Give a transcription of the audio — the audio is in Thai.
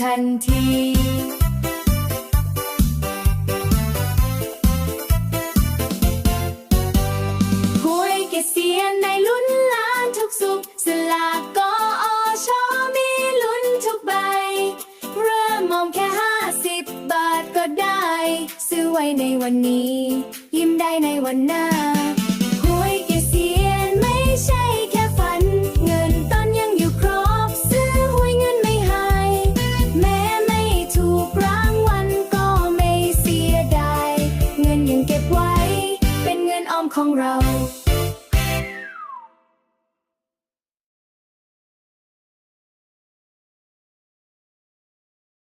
ทันทีหวยเกษียณในลุ้นล้านทุกสุขสลากกออชอมีลุ้นทุกใบ เริ่มมองแค่ห้าสิบบาทก็ได้ ซื้อไว้ในวันนี้ ยิ้มได้ในวันหน้า ของเรา